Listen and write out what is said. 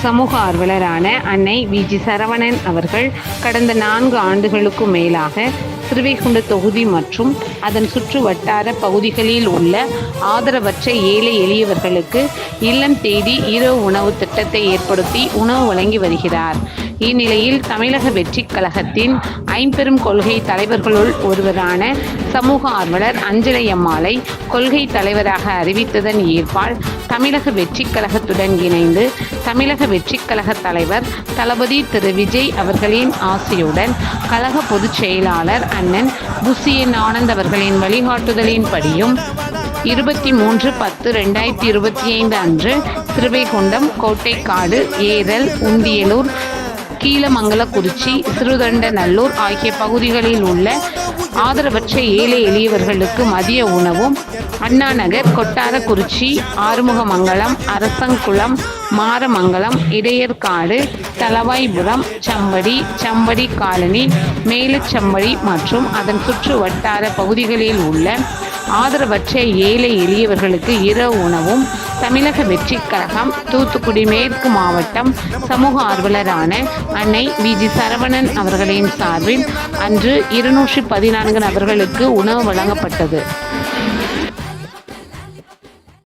சமூக ஆர்வலரான அன்னை விஜி சரவணன் அவர்கள் கடந்த நான்கு ஆண்டுகளுக்கும் மேலாக திருவைகுண்ட தொகுதி மற்றும் அதன் சுற்று வட்டார பகுதிகளில் உள்ள ஆதரவற்ற ஏழை எளியவர்களுக்கு இல்லம் தேடி இரவு உணவு திட்டத்தை ஏற்படுத்தி உணவு வழங்கி வருகிறார். இந்நிலையில் தமிழக வெற்றிக் கழகத்தின் ஐம்பெரும் கொள்கை தலைவர்களுள் ஒருவரான சமூக ஆர்வலர் அஞ்சலை அம்மாளை கொள்கை தலைவராக அறிவித்ததன் ஏற்பால் தமிழக வெற்றிக் கழகத்துடன் இணைந்து தமிழக வெற்றிக் கழக தலைவர் தளபதி திரு. விஜய் அவர்களின் ஆசையுடன் கழக பொதுச் செயலாளர் அண்ணன் புசியன் ஆனந்த் அவர்களின் வழிகாட்டுதலின்படியும் இருபத்தி மூன்று பத்து ரெண்டாயிரத்தி இருபத்தி ஐந்து அன்று திருவைகுண்டம் கோட்டைக்காடு ஏரல் உண்டியலூர் கீழமங்கலக்குறிச்சி சிறுதண்டநல்லூர் ஆகிய பகுதிகளில் உள்ள ஆதரவற்ற ஏழை எளியவர்களுக்கு மதிய உணவும் அண்ணா நகர் கொட்டாரக்குறிச்சி ஆறுமுகமங்கலம் அரசங்குளம் மாரமங்கலம் இடையர்காடு தலவாய்புரம் சம்படி சம்படி காலனி மேலச்சம்படி மற்றும் அதன் சுற்று வட்டார பகுதிகளில் உள்ள ஆதரவற்ற ஏழை எளியவர்களுக்கு இரவு உணவும் தமிழக வெற்றிக் கழகம் தூத்துக்குடி மேற்கு மாவட்டம் சமூக ஆர்வலரான அன்னை விஜி சரவணன் அவர்களின் சார்பில் அன்று இருநூற்றி பதினான்கு நபர்களுக்கு உணவு வழங்கப்பட்டது.